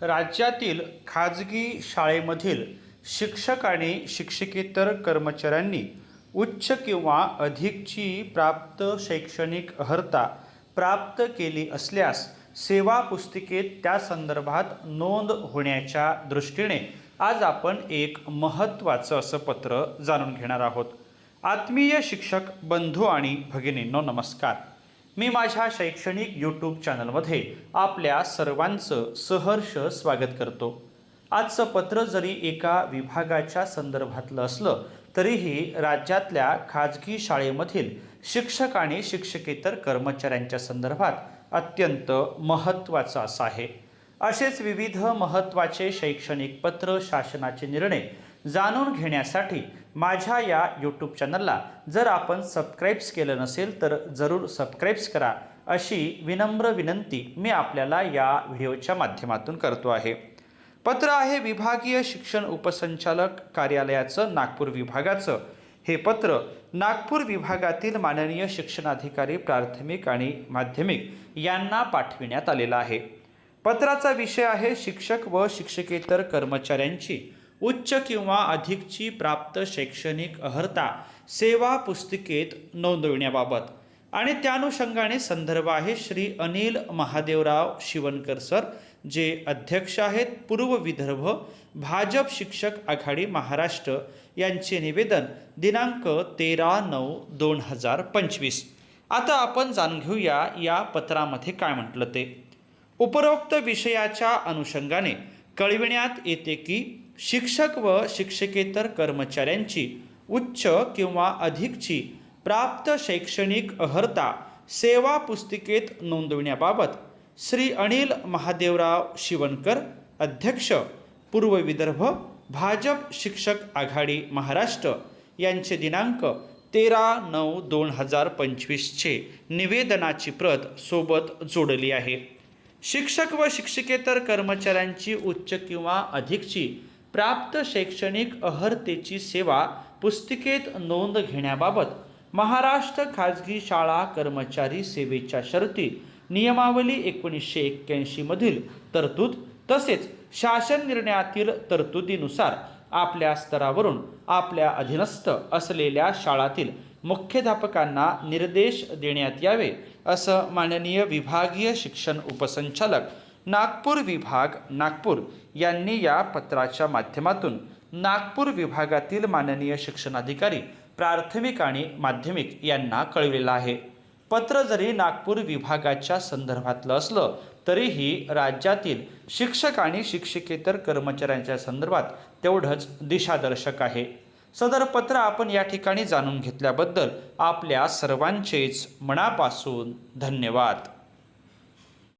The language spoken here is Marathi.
राज्यातील खाजगी शाळेमधील शिक्षक आणि शिक्षकेतर कर्मचाऱ्यांनी उच्च किंवा अधिकची प्राप्त शैक्षणिक अर्हता प्राप्त केली असल्यास सेवा पुस्तिकेत त्या संदर्भात नोंद होण्याच्या दृष्टीने आज आपण एक महत्त्वाचं असं पत्र जाणून घेणार आहोत. आत्मीय शिक्षक बंधू आणि भगिनींनो नमस्कार. मी माझ्या शैक्षणिक यूट्यूब चॅनलमध्ये आपल्या सर्वांचं सहर्ष स्वागत करतो. आजचं पत्र जरी एका विभागाच्या संदर्भातलं असलं तरीही राज्यातल्या खाजगी शाळेमधील शिक्षक आणि शिक्षकेतर कर्मचाऱ्यांच्या संदर्भात अत्यंत महत्त्वाचं असं आहे. असेच विविध महत्त्वाचे शैक्षणिक पत्र शासनाचे निर्णय जाणून घेण्यासाठी माझ्या या यूट्यूब चॅनलला जर आपण सबस्क्राईब्स केलं नसेल तर जरूर सबस्क्राईब्स करा. अशी विनम्र विनंती मी आपल्याला या व्हिडिओच्या माध्यमातून करतो आहे. पत्र आहे विभागीय शिक्षण उपसंचालक कार्यालयाचं नागपूर विभागाचं. हे पत्र नागपूर विभागातील माननीय शिक्षणाधिकारी प्राथमिक आणि माध्यमिक यांना पाठविण्यात आलेला आहे. पत्राचा विषय आहे शिक्षक व शिक्षकेतर कर्मचाऱ्यांची उच्च किंवा अधिकची प्राप्त शैक्षणिक अर्हता सेवा पुस्तिकेत नोंदविण्याबाबत. आणि त्या अनुषंगाने संदर्भ आहे श्री अनिल महादेवराव शिवनकर सर जे अध्यक्ष आहेत पूर्व विदर्भ भाजप शिक्षक आघाडी महाराष्ट्र यांचे निवेदन दिनांक तेरा नऊ दोन हजार पंचवीस. आता आपण जाणून घेऊया या पत्रामध्ये काय म्हटलं ते. उपरोक्त विषयाच्या अनुषंगाने कळविण्यात येते की शिक्षक व शिक्षकेतर कर्मचाऱ्यांची उच्च किंवा अधिकची प्राप्त शैक्षणिक अर्हता सेवा पुस्तिकेत नोंदविण्याबाबत श्री अनिल महादेवराव शिवणकर अध्यक्ष पूर्व विदर्भ भाजप शिक्षक आघाडी महाराष्ट्र यांचे दिनांक तेरा नऊ दोन हजार पंचवीसचे निवेदनाची प्रत सोबत जोडली आहे. शिक्षक व शिक्षकेतर कर्मचाऱ्यांची उच्च किंवा अधिकची प्राप्त शैक्षणिक अर्हतेची सेवा पुस्तिकेत नोंद घेण्याबाबत महाराष्ट्र खाजगी शाळा कर्मचारी सेवेच्या शर्ती नियमावली एकोणीसशे एक्क्याऐंशीमधील तरतूद तसेच शासन निर्णयातील तरतुदीनुसार आपल्या स्तरावरून आपल्या अधीनस्थ असलेल्या शाळातील मुख्याध्यापकांना निर्देश देण्यात यावे असं माननीय विभागीय शिक्षण उपसंचालक नागपूर विभाग नागपूर यांनी या पत्राच्या माध्यमातून नागपूर विभागातील माननीय शिक्षणाधिकारी प्राथमिक आणि माध्यमिक यांना कळविलेलं आहे. पत्र जरी नागपूर विभागाच्या संदर्भातलं असलं तरीही राज्यातील शिक्षक आणि शिक्षकेतर कर्मचाऱ्यांच्या संदर्भात तेवढंच दिशादर्शक आहे. सदर पत्र आपण या ठिकाणी जाणून घेतल्याबद्दल आपल्या सर्वांचेच मनापासून धन्यवाद.